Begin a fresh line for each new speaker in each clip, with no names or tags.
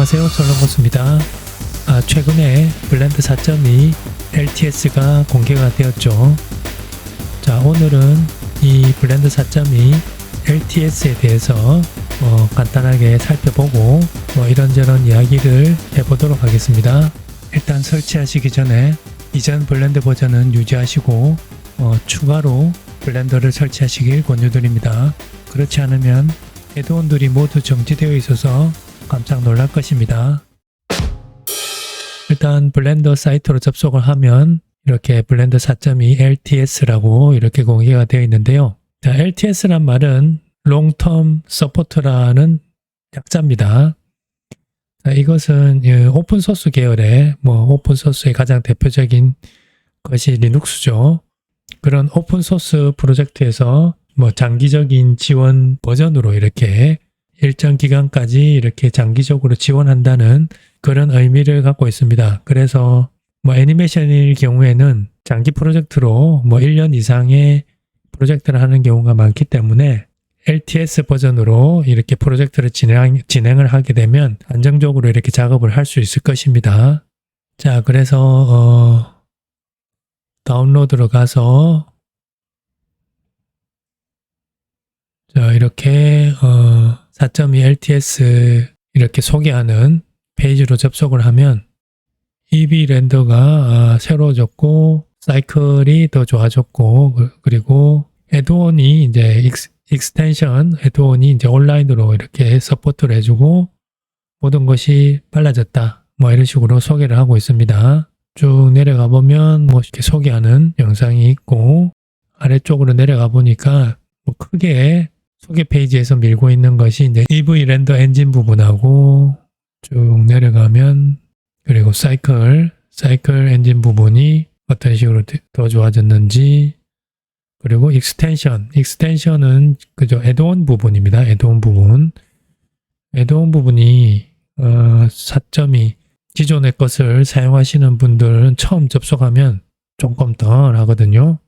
안녕하세요. 솔로고스입니다. 아, 최근에 블렌드 4.2 LTS가 공개가 되었죠. 자 오늘은 이 블렌드 4.2 LTS에 대해서 어, 간단하게 살펴보고 뭐 이런저런 이야기를 해보도록 하겠습니다. 일단 설치하시기 전에 이전 블렌드 버전은 유지하시고 어, 추가로 블렌더를 설치하시길 권유드립니다. 그렇지 않으면 애드온들이 모두 정지되어 있어서 깜짝 놀랄 것입니다. 일단 블렌더 사이트로 접속을 하면 이렇게 블렌더 4.2 LTS라고 이렇게 공개가 되어 있는데요. 자, LTS란 말은 Long-Term Support라는 약자입니다. 자, 이것은 예, 오픈소스 계열의 뭐 오픈소스의 가장 대표적인 것이 리눅스죠. 그런 오픈소스 프로젝트에서 뭐 장기적인 지원 버전으로 이렇게 일정 기간까지 이렇게 장기적으로 지원한다는 그런 의미를 갖고 있습니다. 그래서 뭐 애니메이션일 경우에는 장기 프로젝트로 뭐 1년 이상의 프로젝트를 하는 경우가 많기 때문에 LTS 버전으로 이렇게 프로젝트를 진행, 진행을 하게 되면 안정적으로 이렇게 작업을 할 수 있을 것입니다. 자, 그래서, 어, 다운로드로 가서 자, 이렇게 어, 4.2 LTS 이렇게 소개하는 페이지로 접속을 하면 EB 렌더가 아, 새로워졌고 사이클이 더 좋아졌고 그- 그리고 애드온이 이제 익스, 익스텐션 애드온이 이제 온라인으로 이렇게 서포트를 해주고 모든 것이 빨라졌다. 뭐 이런 식으로 소개를 하고 있습니다. 쭉 내려가 보면 뭐 이렇게 소개하는 영상이 있고 아래쪽으로 내려가 보니까 뭐 크게 소개 페이지에서 밀고 있는 것이 이제 EV 렌더 엔진 부분하고 쭉 내려가면 그리고 사이클, 사이클 엔진 부분이 어떤 식으로 더 좋아졌는지 그리고 익스텐션, 익스텐션은 그저 애드온 부분입니다. 애드온 부분. 애드온 부분이 어, 4.2 기존의 것을 사용하시는 분들은 처음 접속하면 조금 덜 하거든요.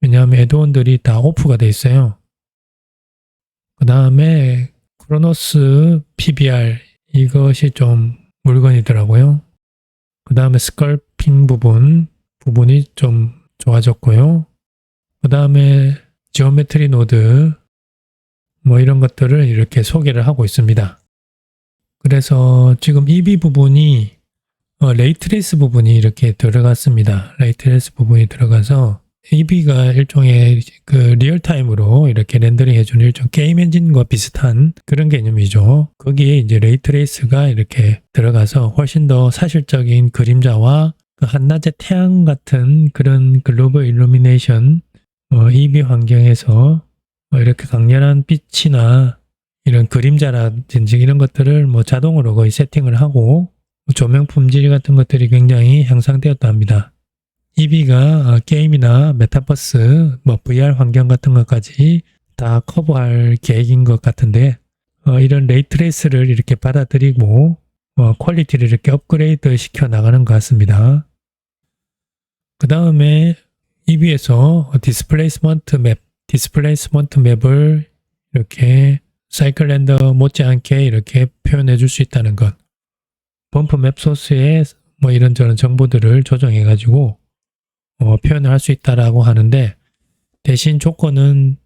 왜냐하면 애드온들이 다 오프가 돼 있어요. 그 다음에 크로노스 PBR 이것이 좀 물건이더라고요. 그 다음에 스컬핑 부분 부분이 좀 좋아졌고요. 그 다음에 지오메트리 노드 뭐 이런 것들을 이렇게 소개를 하고 있습니다. 그래서 지금 EB 부분이 어, 레이트레이스 부분이 이렇게 들어갔습니다. 레이트레이스 부분이 들어가서 EB가 일종의 그 리얼타임으로 이렇게 렌더링 해주는 일종 게임 엔진과 비슷한 그런 개념이죠. 거기에 이제 레이트레이스가 이렇게 들어가서 훨씬 더 사실적인 그림자와 그 한낮의 태양 같은 그런 글로벌 일루미네이션 어, EB 환경에서 뭐 이렇게 강렬한 빛이나 이런 그림자라든지 이런 것들을 뭐 자동으로 거의 세팅을 하고 조명 품질 같은 것들이 굉장히 향상되었다 합니다. EB가 게임이나 메타버스, 뭐 VR 환경 같은 것까지 다 커버할 계획인 것 같은데 어, 이런 레이트레이스를 이렇게 받아들이고 어, 퀄리티를 이렇게 업그레이드 시켜 나가는 것 같습니다. 그 다음에 EB에서 디스플레이스먼트 맵, 디스플레이스먼트 맵을 이렇게 사이클 렌더 못지않게 이렇게 표현해 줄 수 있다는 것. 범프 맵 소스에 뭐 이런저런 정보들을 조정해 가지고 어, 표현을 할 수 있다라고 하는데 대신 조건은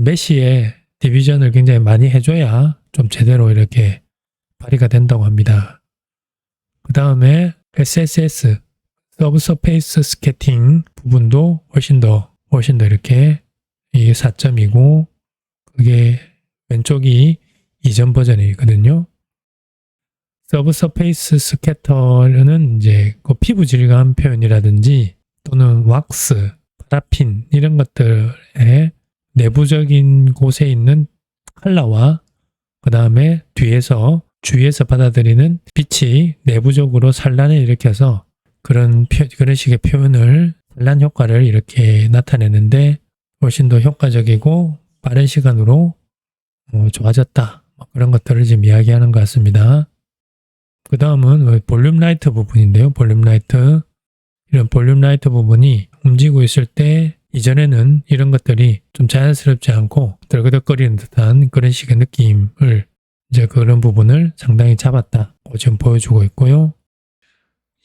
메시의 디비전을 굉장히 많이 해줘야 좀 제대로 이렇게 발휘가 된다고 합니다. 그 다음에 SSS 서브서페이스 스캐팅 부분도 훨씬 더 훨씬 더 이렇게 이게 4점이고 그게 왼쪽이 이전 버전이거든요. 서브서페이스 스캐터는 이제 그 피부 질감 표현이라든지 또는 왁스, 파라핀 이런 것들의 내부적인 곳에 있는 컬러와 그 다음에 뒤에서 주위에서 받아들이는 빛이 내부적으로 산란을 일으켜서 그런 표, 그런 식의 표현을 산란 효과를 이렇게 나타내는데 훨씬 더 효과적이고 빠른 시간으로 어, 좋아졌다 뭐 그런 것들을 지금 이야기하는 것 같습니다. 그 다음은 볼륨 라이트 부분인데요. 볼륨 라이트 이런 볼륨 라이트 부분이 움직이고 있을 때 이전에는 이런 것들이 좀 자연스럽지 않고 들그덕거리는 듯한 그런 식의 느낌을 이제 그런 부분을 상당히 잡았다. 지금 보여주고 있고요.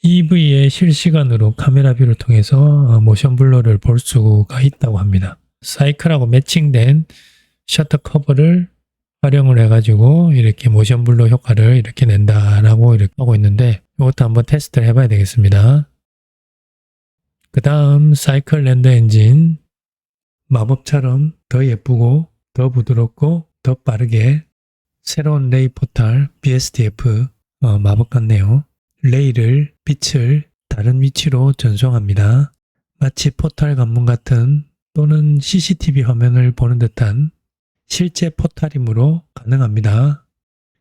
EV의 실시간으로 카메라 뷰를 통해서 어, 모션 블러를 볼 수가 있다고 합니다. 사이클하고 매칭된 셔터 커버를 활용을 해가지고 이렇게 모션 블러 효과를 이렇게 낸다라고 이렇게 하고 있는데 이것도 한번 테스트를 해봐야 되겠습니다. 그 다음 사이클 렌더 엔진 마법처럼 더 예쁘고 더 부드럽고 더 빠르게 새로운 레이 포탈 BSDF 어, 마법 같네요. 레이를 빛을 다른 위치로 전송합니다. 마치 포탈 관문 같은 또는 CCTV 화면을 보는 듯한 실제 포탈이므로 가능합니다.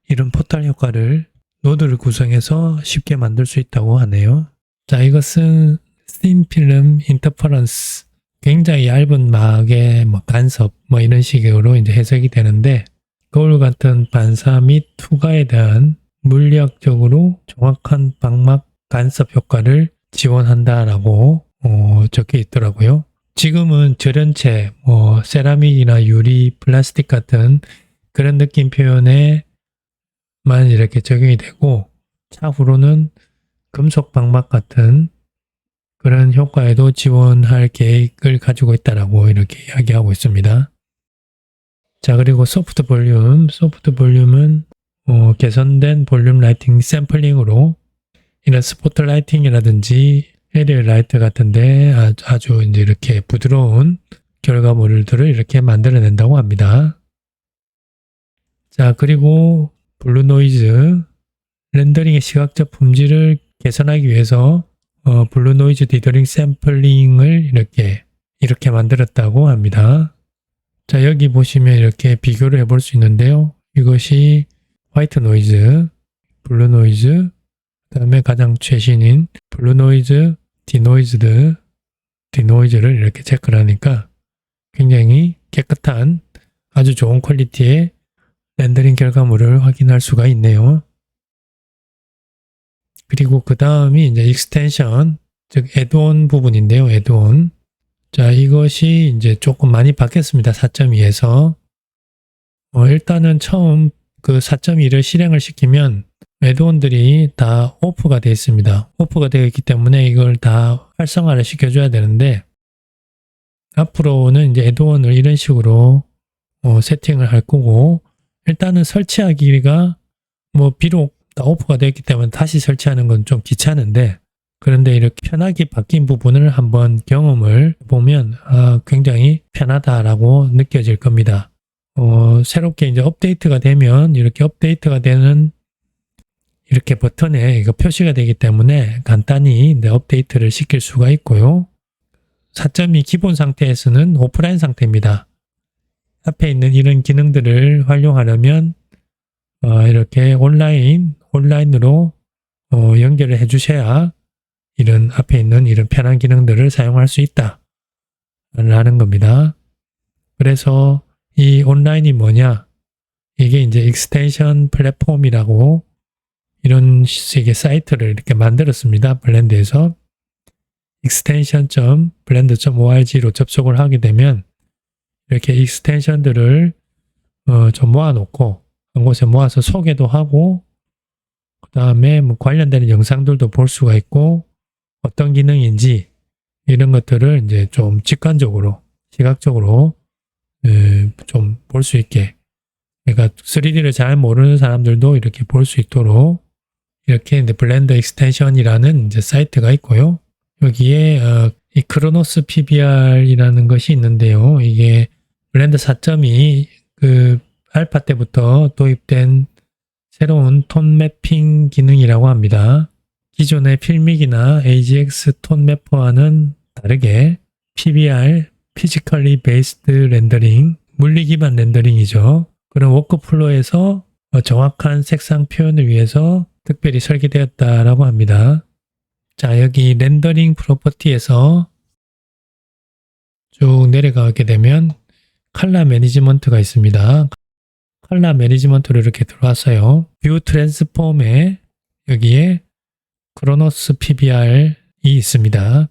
이런 포탈 효과를 노드를 구성해서 쉽게 만들 수 있다고 하네요. 자, 이것은 씬필름 인터퍼런스 굉장히 얇은 막의 뭐 간섭 뭐 이런 식으로 이제 해석이 되는데 거울 같은 반사 및 투과에 대한 물리학적으로 정확한 방막 간섭 효과를 지원한다라고 어, 적혀 있더라고요. 지금은 절연체, 뭐 세라믹이나 유리, 플라스틱 같은 그런 느낌 표현에만 이렇게 적용이 되고 차후로는 금속 방막 같은 그런 효과에도 지원할 계획을 가지고 있다라고 이렇게 이야기하고 있습니다. 자 그리고 소프트 볼륨, 소프트 볼륨은 어, 개선된 볼륨 라이팅 샘플링으로 이런 스포트 라이팅이라든지 에리얼 라이트 같은데 아- 아주 이제 이렇게 부드러운 결과물들을 이렇게 만들어낸다고 합니다. 자 그리고 블루 노이즈 렌더링의 시각적 품질을 개선하기 위해서 어, 블루 노이즈 디더링 샘플링을 이렇게 이렇게 만들었다고 합니다. 자 여기 보시면 이렇게 비교를 해볼 수 있는데요. 이것이 화이트 노이즈, 블루 노이즈, 그 다음에 가장 최신인 블루 노이즈, 디노이즈드, 디노이즈를 이렇게 체크를 하니까 굉장히 깨끗한 아주 좋은 퀄리티의 렌더링 결과물을 확인할 수가 있네요. 그리고 그 다음이 이제 익스텐션, 즉 애드온 부분인데요. 애드온. 자, 이것이 이제 조금 많이 바뀌었습니다. 4.2에서. 어, 일단은 처음 그 4.2를 실행을 시키면 애드온들이 다 오프가 되어 있습니다. 오프가 되어 있기 때문에 이걸 다 활성화를 시켜줘야 되는데 앞으로는 이제 애드온을 이런 식으로 어, 세팅을 할 거고 일단은 설치하기가 뭐 비록 다 오프가 되어 있기 때문에 다시 설치하는 건 좀 귀찮은데 그런데 이렇게 편하게 바뀐 부분을 한번 경험을 보면 아, 굉장히 편하다라고 느껴질 겁니다. 어, 새롭게 이제 업데이트가 되면 이렇게 업데이트가 되는 이렇게 버튼에 이거 표시가 되기 때문에 간단히 이제 업데이트를 시킬 수가 있고요. 4.2 기본 상태에서는 오프라인 상태입니다. 앞에 있는 이런 기능들을 활용하려면 어, 이렇게 온라인 온라인으로 어, 연결을 해주셔야 이런 앞에 있는 이런 편한 기능들을 사용할 수 있다 라는 겁니다. 그래서 이 온라인이 뭐냐? 이게 이제 익스텐션 플랫폼이라고 이런 식의 사이트를 이렇게 만들었습니다. 블렌드에서 extension.blend.org로 접속을 하게 되면 이렇게 익스텐션들을 어, 좀 모아놓고 한 곳에 모아서 소개도 하고 그 다음에 뭐 관련되는 영상들도 볼 수가 있고 어떤 기능인지 이런 것들을 이제 좀 직관적으로 시각적으로 좀 볼 수 있게 그러니까 3D를 잘 모르는 사람들도 이렇게 볼 수 있도록 이렇게 이제 블렌더 익스텐션이라는 이제 사이트가 있고요. 여기에 어, 이 크로노스 PBR이라는 것이 있는데요. 이게 블렌더 4.2 그 알파 때부터 도입된 새로운 톤 매핑 기능이라고 합니다. 기존의 필믹이나 AGX 톤 매퍼와는 다르게 PBR, 피지컬리 베이스드 렌더링, 물리 기반 렌더링이죠. 그런 워크플로에서 어, 정확한 색상 표현을 위해서 특별히 설계되었다라고 합니다. 자, 여기 렌더링 프로퍼티에서 쭉 내려가게 되면 컬러 매니지먼트가 있습니다. 컬러 매니지먼트로 이렇게 들어왔어요. 뷰 트랜스폼에 여기에 크로노스 PBR이 있습니다.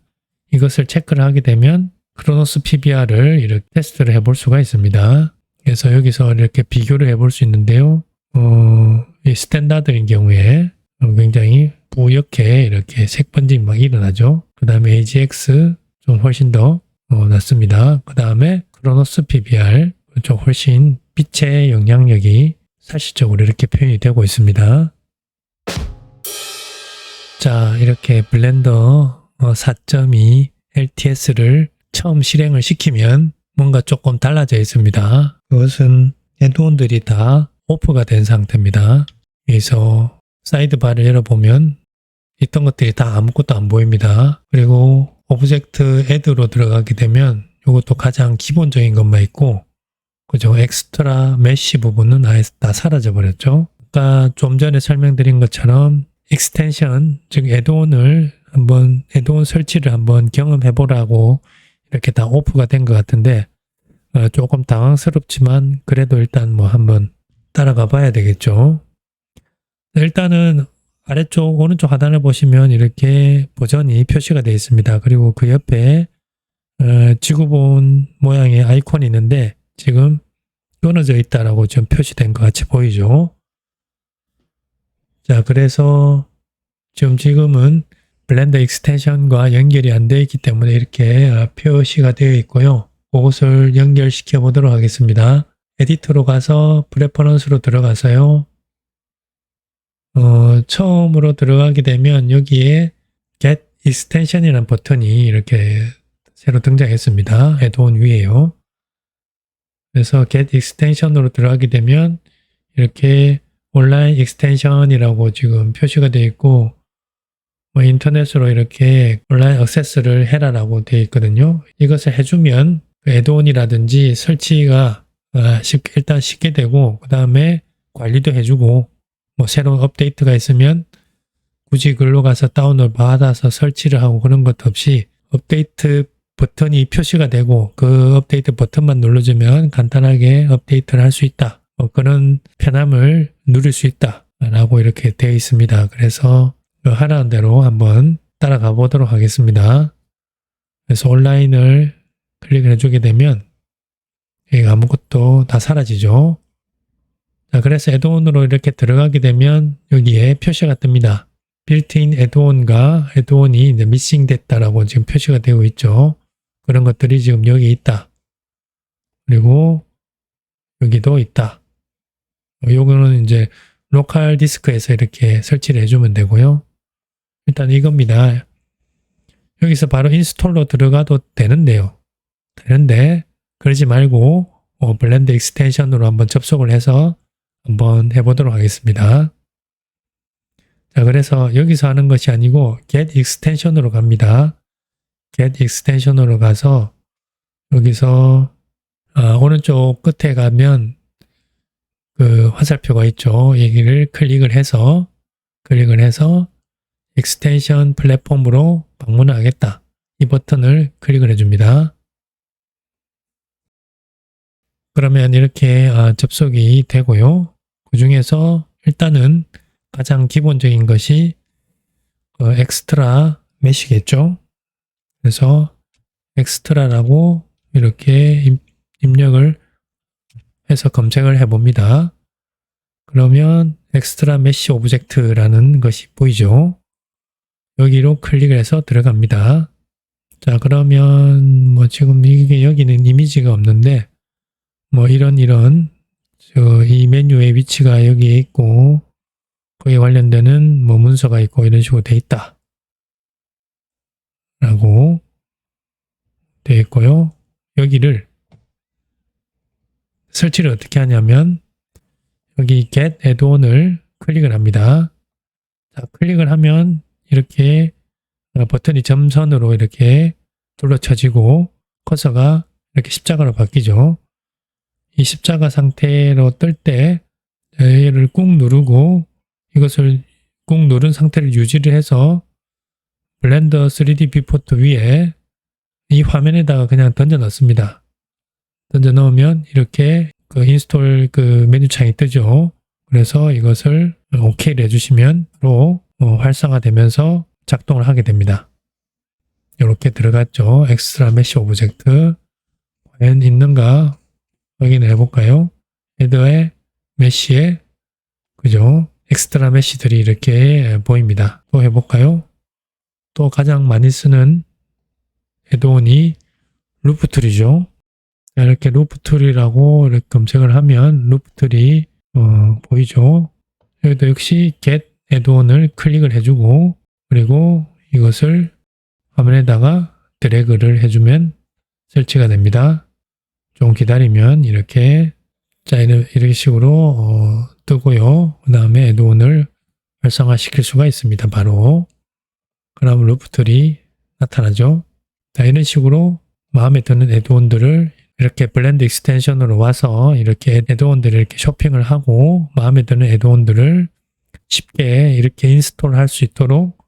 이것을 체크를 하게 되면 크로노스 PBR을 이렇게 테스트를 해볼 수가 있습니다. 그래서 여기서 이렇게 비교를 해볼 수 있는데요. 어, 이 스탠다드인 경우에 어, 굉장히 뿌옇게 이렇게 색 번짐이 막 일어나죠. 그 다음에 AGX 좀 훨씬 더 어, 낮습니다. 그 다음에 크로노스 PBR 좀 훨씬 빛의 영향력이 사실적으로 이렇게 표현이 되고 있습니다. 자, 이렇게 블렌더 4.2 LTS를 처음 실행을 시키면 뭔가 조금 달라져 있습니다. 그것은 헤드온들이 다 오프가 된 상태입니다. 여기서 사이드바를 열어보면 있던 것들이 다 아무것도 안 보입니다. 그리고 오브젝트 애드로 들어가게 되면 이것도 가장 기본적인 것만 있고 그죠? 엑스트라 메쉬 부분은 아예 다 사라져 버렸죠. 아까 좀 전에 설명드린 것처럼 익스텐션 즉 애드온을 한번 애드온 설치를 한번 경험해 보라고 이렇게 다 오프가 된 것 같은데 어, 조금 당황스럽지만 그래도 일단 뭐 한번 따라가 봐야 되겠죠. 일단은 아래쪽 오른쪽 하단을 보시면 이렇게 버전이 표시가 되어 있습니다. 그리고 그 옆에 어, 지구본 모양의 아이콘이 있는데 지금 끊어져 있다라고 지금 표시된 것 같이 보이죠. 자, 그래서 지금 지금은 블렌더 익스텐션과 연결이 안 되어 있기 때문에 이렇게 어, 표시가 되어 있고요. 그것을 연결시켜 보도록 하겠습니다. 에디터로 가서 프레퍼런스로 들어가서요. 어, 처음으로 들어가게 되면 여기에 Get Extension이라는 버튼이 이렇게 새로 등장했습니다. 애드온 위에요. 그래서 Get Extension으로 들어가게 되면 이렇게 온라인 익스텐션이라고 지금 표시가 되어 있고 뭐 인터넷으로 이렇게 온라인 액세스를 해라라고 되어 있거든요. 이것을 해주면 그 애드온이라든지 설치가 아, 쉽- 일단 쉽게 되고 그 다음에 관리도 해주고 뭐 새로운 업데이트가 있으면 굳이 글로 가서 다운을 받아서 설치를 하고 그런 것 없이 업데이트 버튼이 표시가 되고 그 업데이트 버튼만 눌러주면 간단하게 업데이트를 할 수 있다. 뭐 그런 편함을 누릴 수 있다. 라고 이렇게 되어 있습니다. 그래서 그 하라는 대로 한번 따라가 보도록 하겠습니다. 그래서 온라인을 클릭을 해주게 되면 여기 아무것도 다 사라지죠. 자, 그래서 애드온으로 이렇게 들어가게 되면 여기에 표시가 뜹니다. 빌트인 애드온과 애드온이 이제 미싱 됐다라고 지금 표시가 되고 있죠. 그런 것들이 지금 여기 있다. 그리고 여기도 있다. 요거는 이제 로컬 디스크에서 이렇게 설치를 해주면 되고요. 일단 이겁니다. 여기서 바로 인스톨로 들어가도 되는데요. 되는데 그러지 말고 어, 블렌드 익스텐션으로 한번 접속을 해서 한번 해보도록 하겠습니다. 자, 그래서 여기서 하는 것이 아니고 get extension으로 갑니다. Get extension으로 가서 여기서 아, 오른쪽 끝에 가면 그 화살표가 있죠. 여기를 클릭을 해서 클릭을 해서 익스텐션 플랫폼으로 방문을 하겠다. 이 버튼을 클릭을 해줍니다. 그러면 이렇게 아, 접속이 되고요. 그 중에서 일단은 가장 기본적인 것이 어, 엑스트라 메시겠죠. 그래서 엑스트라라고 이렇게 입, 입력을 해서 검색을 해봅니다. 그러면 엑스트라 메시 오브젝트라는 것이 보이죠. 여기로 클릭을 해서 들어갑니다. 자, 그러면 뭐 지금 이게 여기는 이미지가 없는데 뭐 이런 이런 저 이 메뉴의 위치가 여기에 있고 거기에 관련되는 뭐 문서가 있고 이런 식으로 돼 있다. 라고 되어 있고요. 여기를 설치를 어떻게 하냐면 여기 get add-on을 클릭을 합니다. 자, 클릭을 하면 이렇게 어, 버튼이 점선으로 이렇게 둘러쳐지고 커서가 이렇게 십자가로 바뀌죠. 이 십자가 상태로 뜰 때 얘를 꾹 누르고 이것을 꾹 누른 상태를 유지를 해서 블렌더 3D 비포트 위에 이 화면에다가 그냥 던져 넣습니다. 던져 넣으면 이렇게 그 인스톨 그 메뉴창이 뜨죠. 그래서 이것을 OK를 해주시면 바로 어, 활성화되면서 작동을 하게 됩니다. 이렇게 들어갔죠. 엑스트라 메시 오브젝트 과연 있는가 확인을 해볼까요? 헤더에 메시에 그죠? 엑스트라 메시들이 이렇게 보입니다. 또 해볼까요? 또 가장 많이 쓰는 에드온이 루프툴이죠. 자, 이렇게 루프툴이라고 이렇게 검색을 하면 루프툴이 어, 보이죠. 여기도 역시 get 에드온을 클릭을 해주고 그리고 이것을 화면에다가 드래그를 해주면 설치가 됩니다. 좀 기다리면 이렇게 자 이런 이런 식으로 어, 뜨고요. 그 다음에 에드온을 활성화시킬 수가 있습니다. 바로 그럼 루프툴이 나타나죠. 자 이런 식으로 마음에 드는 에드온들을 이렇게 블렌드 익스텐션으로 와서 이렇게 에드온들을 이렇게 쇼핑을 하고 마음에 드는 에드온들을 쉽게 이렇게 인스톨 할 수 있도록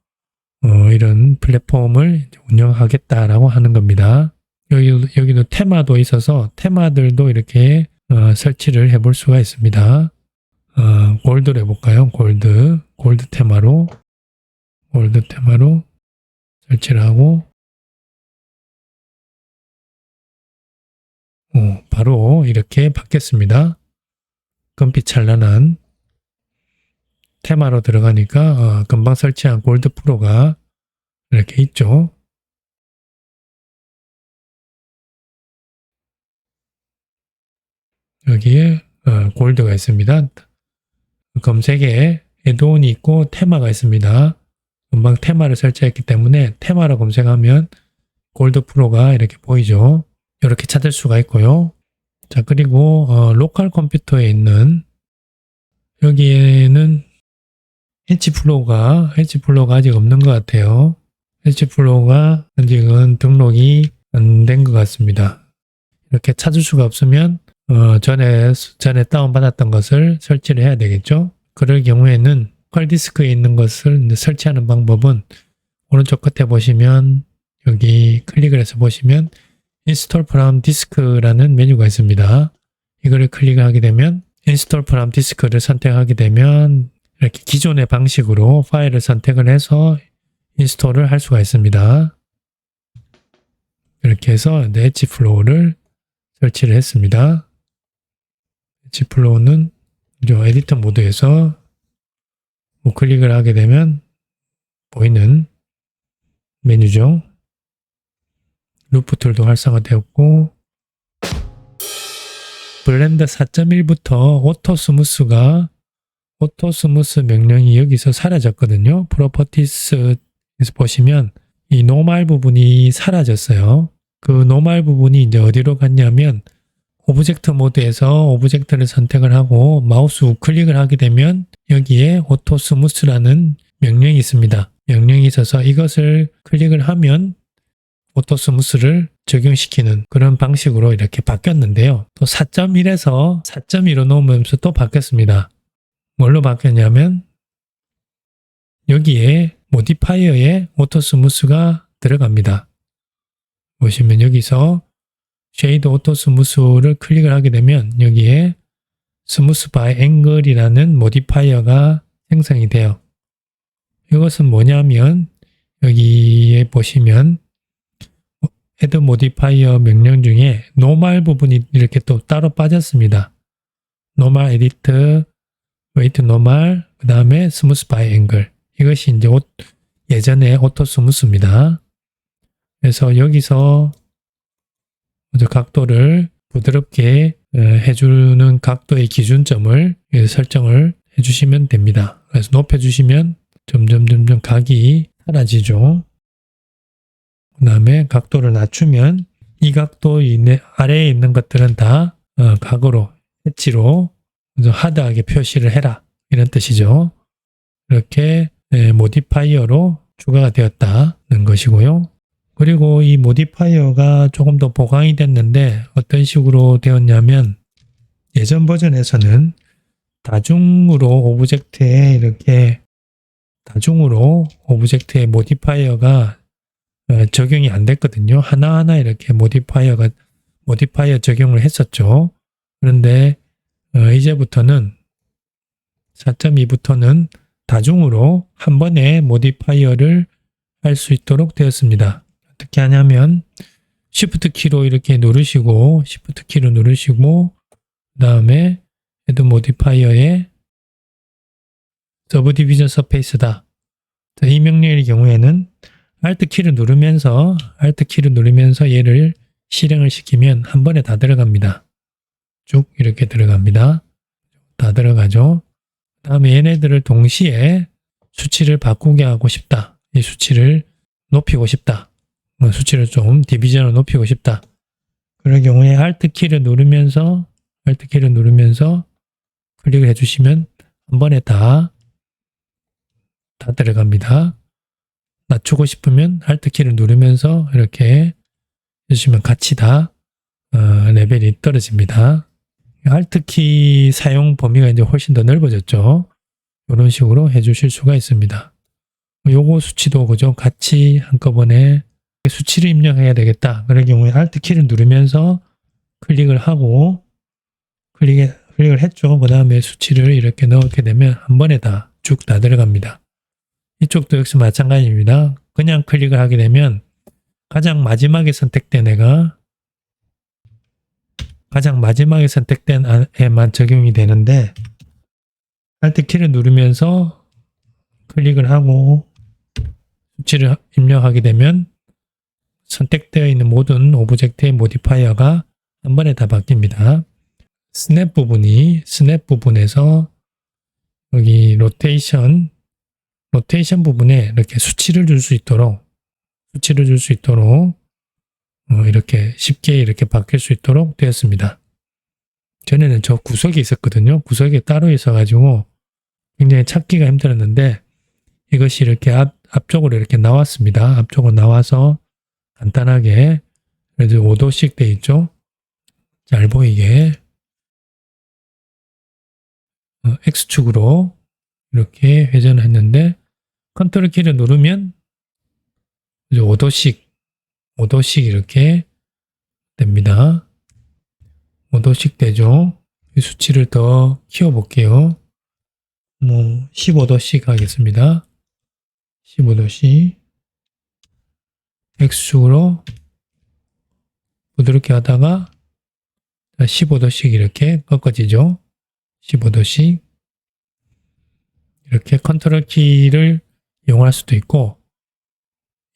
어, 이런 플랫폼을 운영하겠다라고 하는 겁니다. 여기, 여기도 테마도 있어서 테마들도 이렇게 어, 설치를 해볼 수가 있습니다. 어, 골드로 해볼까요? 골드. 골드 테마로, 골드 테마로 설치를 하고, 어, 바로 이렇게 바뀌었습니다. 금빛 찬란한 테마로 들어가니까 어, 금방 설치한 골드 프로가 이렇게 있죠. 여기에 어, 골드가 있습니다. 검색에 에드온이 있고 테마가 있습니다. 금방 테마를 설치했기 때문에 테마로 검색하면 골드 프로가 이렇게 보이죠. 이렇게 찾을 수가 있고요. 자 그리고 어, 로컬 컴퓨터에 있는 여기에는 해치 플로우가 해치 플로우가 아직 없는 것 같아요. 해치 플로우가 아직은 등록이 안 된 것 같습니다. 이렇게 찾을 수가 없으면 어, 전에 전에 다운 받았던 것을 설치를 해야 되겠죠. 그럴 경우에는 컬 디스크에 있는 것을 설치하는 방법은 오른쪽 끝에 보시면 여기 클릭을 해서 보시면 인스톨 프롬 디스크라는 메뉴가 있습니다. 이거를 클릭하게 되면 인스톨 프롬 디스크를 선택하게 되면 이렇게 기존의 방식으로 파일을 선택을 해서 인스톨을 할 수가 있습니다. 이렇게 해서 엣지 플로우를 설치를 했습니다. 엣지 플로우는 저 에디터 모드에서 뭐 클릭을 하게 되면 보이는 메뉴죠. 루프 툴도 활성화되었고 블렌더 4.1부터 오토 스무스가 오토 스무스 명령이 여기서 사라졌거든요. 프로퍼티스에서 보시면 이 노말 부분이 사라졌어요. 그 노말 부분이 이제 어디로 갔냐면 오브젝트 모드에서 오브젝트를 선택을 하고 마우스 우클릭을 하게 되면 여기에 오토 스무스라는 명령이 있습니다. 명령이 있어서 이것을 클릭을 하면 오토 스무스를 적용시키는 그런 방식으로 이렇게 바뀌었는데요. 또 4.1에서 4.2로 놓으면서 또 바뀌었습니다. 뭘로 바뀌었냐면 여기에 모디파이어에 오토 스무스가 들어갑니다. 보시면 여기서 쉐이드 오토 스무스를 클릭을 하게 되면 여기에 스무스 바이 앵글이라는 모디파이어가 생성이 돼요. 이것은 뭐냐면 여기에 보시면 헤드 모디파이어 명령 중에 노말 부분이 이렇게 또 따로 빠졌습니다. 노말 에디트, 웨이트 노말, 그 다음에 스무스 바이 앵글. 이것이 이제 오, 예전에 오토 스무스입니다. 그래서 여기서 먼저 각도를 부드럽게 해주는 각도의 기준점을 설정을 해주시면 됩니다. 그래서 높여주시면 점점 점점 각이 사라지죠. 그 다음에 각도를 낮추면 이 각도 아래에 있는 것들은 다 어, 각으로 해치로 하드하게 표시를 해라 이런 뜻이죠. 이렇게 모디파이어로 추가가 되었다는 것이고요. 그리고 이 모디파이어가 조금 더 보강이 됐는데 어떤 식으로 되었냐면 예전 버전에서는 다중으로 오브젝트에 이렇게 다중으로 오브젝트의 모디파이어가 어, 적용이 안 됐거든요. 하나하나 이렇게 모디파이어가 모디파이어 적용을 했었죠. 그런데 어, 이제부터는 4.2부터는 다중으로 한 번에 모디파이어를 할 수 있도록 되었습니다. 어떻게 하냐면 Shift 키로 이렇게 누르시고 Shift 키로 누르시고 그 다음에 헤드 모디파이어에 서브 디비전 서페이스다. 자, 이 명령의 경우에는 Alt 키를 누르면서 Alt 키를 누르면서 얘를 실행을 시키면 한 번에 다 들어갑니다. 쭉 이렇게 들어갑니다. 다 들어가죠. 다음에 얘네들을 동시에 수치를 바꾸게 하고 싶다. 이 수치를 높이고 싶다. 뭐 수치를 좀 디비전을 높이고 싶다. 그런 경우에 Alt 키를 누르면서 Alt 키를 누르면서 클릭을 해주시면 한 번에 다, 다 들어갑니다. 낮추고 싶으면 Alt 키를 누르면서 이렇게 해주시면 같이 다 어, 레벨이 떨어집니다. Alt 키 사용 범위가 이제 훨씬 더 넓어졌죠. 이런 식으로 해주실 수가 있습니다. 요거 수치도 그죠? 같이 한꺼번에 수치를 입력해야 되겠다. 그런 경우에 Alt 키를 누르면서 클릭을 하고 클릭, 클릭을 했죠. 그 다음에 수치를 이렇게 넣게 되면 한 번에 다 쭉 다 들어갑니다. 이쪽도 역시 마찬가지입니다. 그냥 클릭을 하게 되면 가장 마지막에 선택된 애가 가장 마지막에 선택된 애만 적용이 되는데 Alt 키를 누르면서 클릭을 하고 수치를 입력하게 되면 선택되어 있는 모든 오브젝트의 모디파이어가 한 번에 다 바뀝니다. 스냅 부분이 스냅 부분에서 여기 로테이션 로테이션 부분에 이렇게 수치를 줄 수 있도록 수치를 줄 수 있도록 어, 이렇게 쉽게 이렇게 바뀔 수 있도록 되었습니다. 전에는 저 구석이 있었거든요. 구석이 따로 있어가지고 굉장히 찾기가 힘들었는데 이것이 이렇게 앞, 앞쪽으로 이렇게 나왔습니다. 앞쪽으로 나와서 간단하게 그래도 5도씩 돼 있죠. 잘 보이게 어, X축으로 이렇게 회전을 했는데 컨트롤 키를 누르면 이제 5도씩 5도씩 이렇게 됩니다. 5도씩 되죠. 이 수치를 더 키워 볼게요. 뭐 15도씩 하겠습니다. 15도씩 X축으로 부드럽게 하다가 15도씩 이렇게 꺾어지죠. 15도씩 이렇게 컨트롤 키를 이용할 수도 있고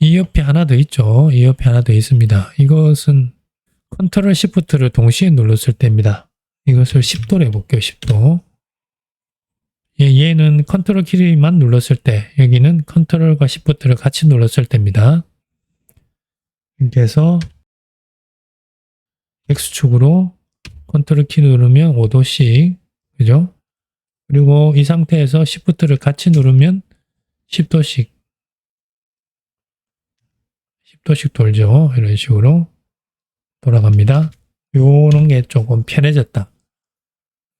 이 옆에 하나 더 있죠. 이 옆에 하나 더 있습니다. 이것은 컨트롤 시프트를 동시에 눌렀을 때입니다. 이것을 10도로 해볼게요. 10도. 예, 얘는 컨트롤 키만 눌렀을 때, 여기는 컨트롤과 시프트를 같이 눌렀을 때입니다. 이렇게 해서 X축으로 컨트롤 키 누르면 5도씩, 그죠? 그리고 이 상태에서 시프트를 같이 누르면 10도씩 10도씩 돌죠. 이런 식으로 돌아갑니다. 요런 게 조금 편해졌다.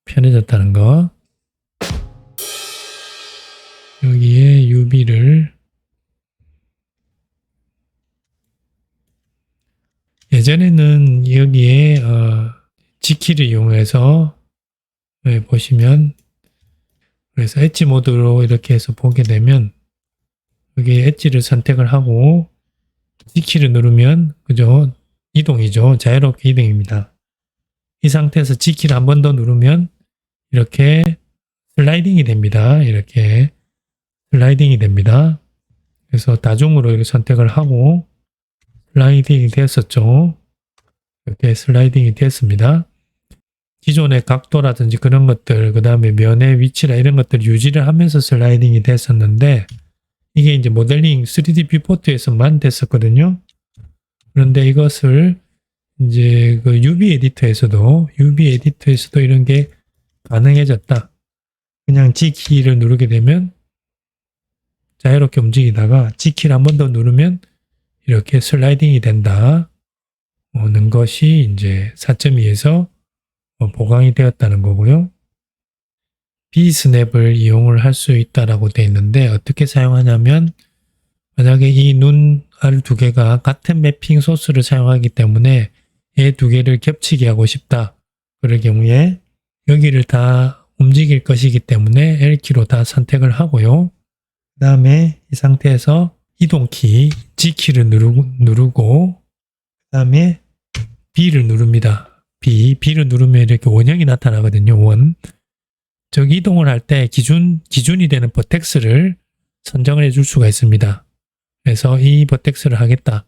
편해졌다는 거. 키를 이용해서 여기 보시면 그래서 엣지 모드로 이렇게 해서 보게 되면 여기 엣지를 선택을 하고 G키를 누르면 그죠? 이동이죠. 자유롭게 이동입니다. 이 상태에서 G키를 한 번 더 누르면 이렇게 슬라이딩이 됩니다. 이렇게 슬라이딩이 됩니다. 그래서 다중으로 이렇게 선택을 하고 슬라이딩이 되었었죠. 이렇게 슬라이딩이 되었습니다 기존의 각도라든지 그런 것들, 그 다음에 면의 위치나 이런 것들 유지를 하면서 슬라이딩이 됐었는데, 이게 이제 모델링 3D 뷰포트에서만 됐었거든요. 그런데 이것을 이제 그 UV 에디터에서도, UV 에디터에서도 이런 게 가능해졌다. 그냥 G키를 누르게 되면 자유롭게 움직이다가 G키를 한 번 더 누르면 이렇게 슬라이딩이 된다. 오는 것이 이제 4.2에서 어, 보강이 되었다는 거고요. 비스냅을 이용을 할 수 있다라고 되어 있는데 어떻게 사용하냐면 만약에 이 눈 알 두 개가 같은 매핑 소스를 사용하기 때문에 얘 두 개를 겹치게 하고 싶다. 그럴 경우에 여기를 다 움직일 것이기 때문에 L키로 다 선택을 하고요. 그 다음에 이 상태에서 이동키 G키를 누르고 그 다음에 B를 누릅니다. B, B를 누르면 이렇게 원형이 나타나거든요. 원. 즉 이동을 할 때 기준 기준이 되는 버텍스를 선정을 해줄 수가 있습니다. 그래서 이 버텍스를 하겠다.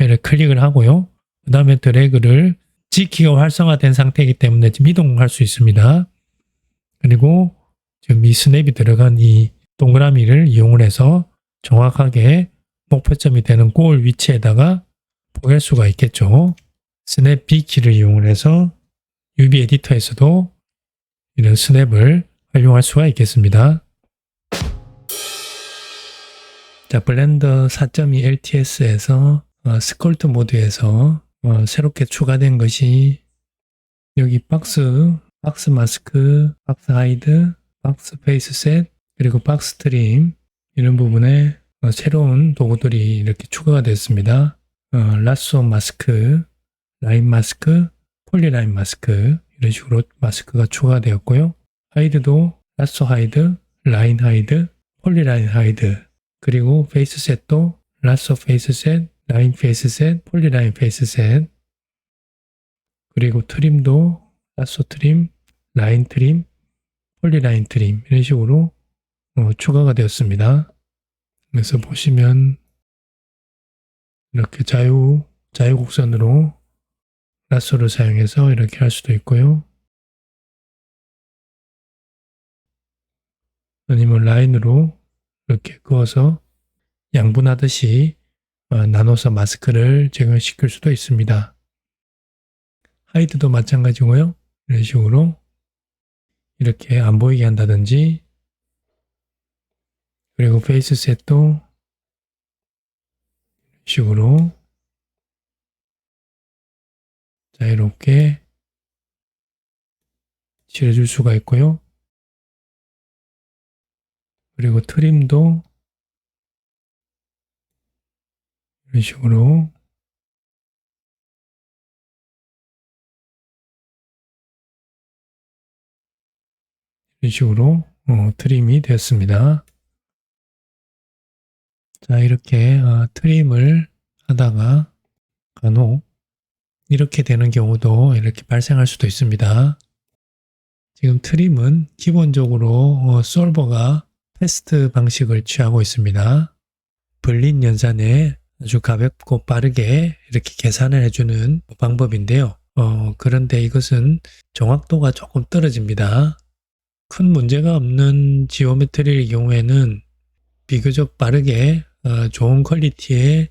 얘를 클릭을 하고요. 그 다음에 드래그를 G키가 활성화된 상태이기 때문에 지금 이동할 수 있습니다. 그리고 지금 이 스냅이 들어간 이 동그라미를 이용을 해서 정확하게 목표점이 되는 골 위치에다가 보낼 수가 있겠죠. 스냅 B키를 이용을 해서 UV 에디터에서도 이런 스냅을 활용할 수가 있겠습니다. 자, 블렌더 4.2 LTS에서 어, 스컬트 모드에서 어, 새롭게 추가된 것이 여기 박스, 박스 마스크, 박스 하이드, 박스 페이스 셋, 그리고 박스 트림 이런 부분에 어, 새로운 도구들이 이렇게 추가가 됐습니다. 어, 라쏘 마스크, 라인 마스크, 폴리 라인 마스크 이런 식으로 마스크가 추가되었고요. 하이드도 라쏘 하이드, 라인 하이드, 폴리 라인 하이드 그리고 페이스 셋도 라쏘 페이스 셋, 라인 페이스 셋, 폴리 라인 페이스 셋 그리고 트림도 라쏘 트림, 라인 트림, 폴리 라인 트림 이런 식으로 어, 추가가 되었습니다. 그래서 보시면 이렇게 자유 자유 곡선으로 라쏘를 사용해서 이렇게 할 수도 있고요. 아니면 라인으로 이렇게 그어서 양분하듯이 어, 나눠서 마스크를 제거시킬 수도 있습니다. 하이드도 마찬가지고요. 이런 식으로 이렇게 안 보이게 한다든지 그리고 페이스 셋도 이런 식으로 자유롭게 칠해줄 수가 있고요. 그리고 트림도 이런 식으로 이런 식으로 어, 트림이 되었습니다. 자 이렇게 어, 트림을 하다가 간혹 이렇게 되는 경우도 이렇게 발생할 수도 있습니다. 지금 트림은 기본적으로 어, 솔버가 패스트 방식을 취하고 있습니다. 불린 연산에 아주 가볍고 빠르게 이렇게 계산을 해주는 방법인데요. 어, 그런데 이것은 정확도가 조금 떨어집니다. 큰 문제가 없는 지오메트리의 경우에는 비교적 빠르게 어, 좋은 퀄리티의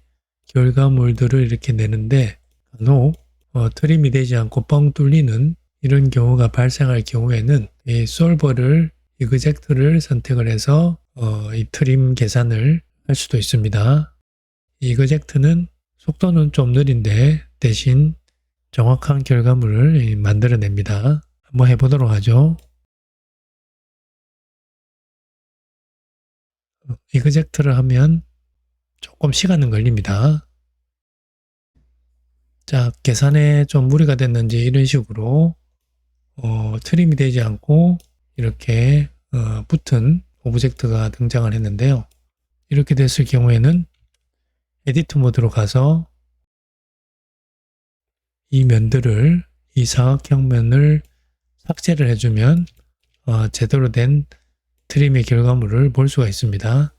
결과물들을 이렇게 내는데 간혹 어, 트림이 되지 않고 뻥 뚫리는 이런 경우가 발생할 경우에는 이 솔버를 이그젝트를 선택을 해서 어, 이 트림 계산을 할 수도 있습니다. 이그젝트는 속도는 좀 느린데 대신 정확한 결과물을 만들어냅니다. 한번 해보도록 하죠. 이그젝트를 하면 조금 시간은 걸립니다. 자, 계산에 좀 무리가 됐는지 이런 식으로 어, 트림이 되지 않고 이렇게 어, 붙은 오브젝트가 등장을 했는데요. 이렇게 됐을 경우에는 에디트 모드로 가서 이 면들을 이 사각형 면을 삭제를 해주면 어, 제대로 된 트림의 결과물을 볼 수가 있습니다.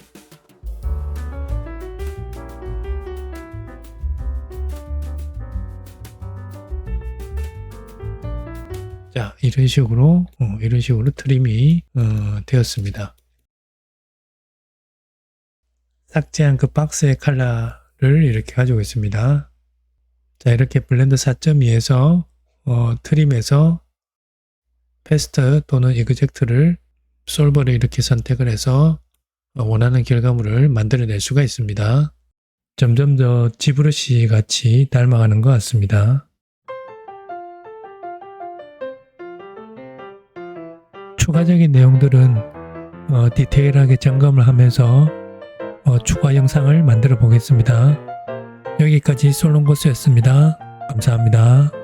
자, 이런 식으로, 어, 이런 식으로 트림이 어, 되었습니다. 삭제한 그 박스의 컬러를 이렇게 가지고 있습니다. 자, 이렇게 블렌더 4.2에서 어, 트림에서 패스트 또는 이그젝트를 솔버를 이렇게 선택을 해서 원하는 결과물을 만들어낼 수가 있습니다. 점점 더 지브러시 같이 닮아가는 것 같습니다. 추가적인 내용들은 어, 디테일하게 점검을 하면서 어, 추가 영상을 만들어 보겠습니다. 여기까지 솔롱고스였습니다. 감사합니다.